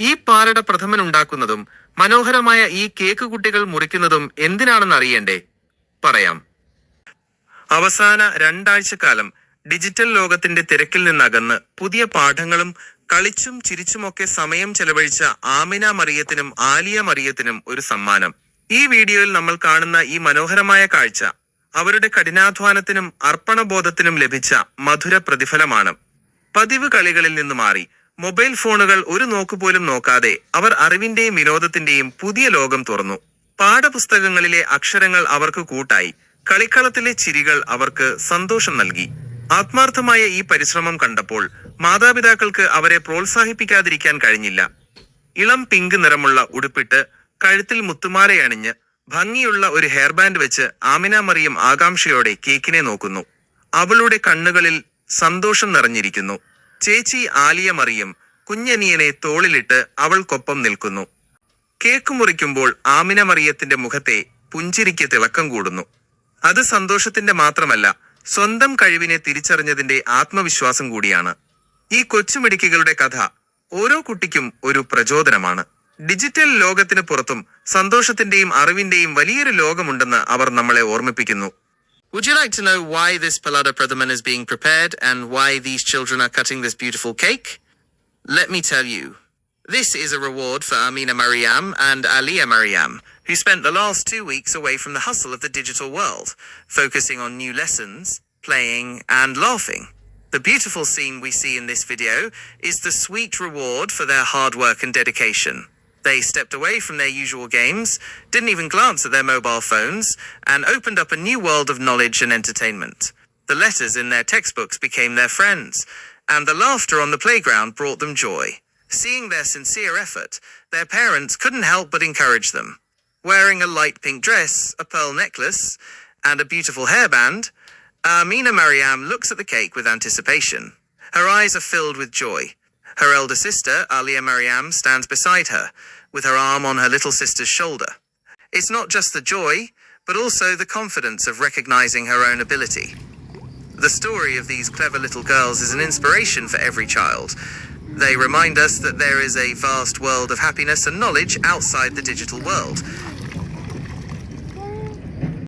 ഈ പാലട പ്രഥമൻ ഉണ്ടാക്കുന്നതും മനോഹരമായ ഈ കേക്ക് കുട്ടികൾ മുറിക്കുന്നതും എന്തിനാണെന്ന് അറിയണ്ടേ? പറയാം. അവസാന രണ്ടാഴ്ചക്കാലം ഡിജിറ്റൽ ലോകത്തിന്റെ തിരക്കിൽ നിന്നകന്ന് പുതിയ പാഠങ്ങളും കളിച്ചും ചിരിച്ചുമൊക്കെ സമയം ചെലവഴിച്ച ആമിന മറിയത്തിനും ആലിയ മറിയത്തിനും ഒരു സമ്മാനം. ഈ വീഡിയോയിൽ നമ്മൾ കാണുന്ന ഈ മനോഹരമായ കാഴ്ച അവരുടെ കഠിനാധ്വാനത്തിനും അർപ്പണബോധത്തിനും ലഭിച്ച മധുര പ്രതിഫലമാണ്. പതിവ് കളികളിൽ നിന്ന് മാറി മൊബൈൽ ഫോണുകൾ ഒരു നോക്കുപോലും നോക്കാതെ അവർ അറിവിന്റെയും വിനോദത്തിന്റെയും പുതിയ ലോകം തുറന്നു. പാഠപുസ്തകങ്ങളിലെ അക്ഷരങ്ങൾ അവർക്ക് കൂട്ടായി. കളിക്കളത്തിലെ ചിരികൾ അവർക്ക് സന്തോഷം നൽകി. ആത്മാർത്ഥമായ ഈ പരിശ്രമം കണ്ടപ്പോൾ മാതാപിതാക്കൾക്ക് അവരെ പ്രോത്സാഹിപ്പിക്കാതിരിക്കാൻ കഴിഞ്ഞില്ല. ഇളം പിങ്ക് നിറമുള്ള ഉടുപ്പിട്ട് കഴുത്തിൽ മുത്തുമാലയണിഞ്ഞ് ഭംഗിയുള്ള ഒരു ഹെയർബാൻഡ് വെച്ച് ആമിന മറിയം ആകാംക്ഷയോടെ കേക്കിനെ നോക്കുന്നു. അവളുടെ കണ്ണുകളിൽ സന്തോഷം നിറഞ്ഞിരിക്കുന്നു. ചേച്ചി ആലിയ മറിയം കുഞ്ഞനിയനെ തോളിലിട്ട് അവൾക്കൊപ്പം നിൽക്കുന്നു. കേക്ക് മുറിക്കുമ്പോൾ ആമിന മറിയത്തിന്റെ മുഖത്തെ പുഞ്ചിരിക്ക് തിളക്കം കൂടുന്നു. അത് സന്തോഷത്തിന്റെ മാത്രമല്ല സ്വന്തം കഴിവിനെ തിരിച്ചറിഞ്ഞതിന്റെ ആത്മവിശ്വാസം കൂടിയാണ്. ഈ കൊച്ചുമിടുക്കികളുടെ കഥ ഓരോ കുട്ടിക്കും ഒരു പ്രചോദനമാണ്. ഡിജിറ്റൽ ലോകത്തിന് പുറത്തും സന്തോഷത്തിന്റെയും അറിവിന്റെയും വലിയൊരു ലോകമുണ്ടെന്ന് അവർ നമ്മളെ ഓർമ്മിപ്പിക്കുന്നു. Would you like to know why this Palada Pradhaman is being prepared and why these children are cutting this beautiful cake? Let me tell you. This is a reward for Amina Mariam and Aliyah Mariam, who spent the last two weeks away from the hustle of the digital world, focusing on new lessons, playing, and laughing. The beautiful scene we see in this video is the sweet reward for their hard work and dedication. They stepped away from their usual games, didn't even glance at their mobile phones, and opened up a new world of knowledge and entertainment. The letters in their textbooks became their friends, and the laughter on the playground brought them joy. Seeing their sincere effort, their parents couldn't help but encourage them. Wearing a light pink dress, a pearl necklace, and a beautiful hairband, Amina Mariam looks at the cake with anticipation. Her eyes are filled with joy. Her elder sister, Alia Mariam, stands beside her, with her arm on her little sister's shoulder. It's not just the joy, but also the confidence of recognizing her own ability. The story of these clever little girls is an inspiration for every child. They remind us that there is a vast world of happiness and knowledge outside the digital world,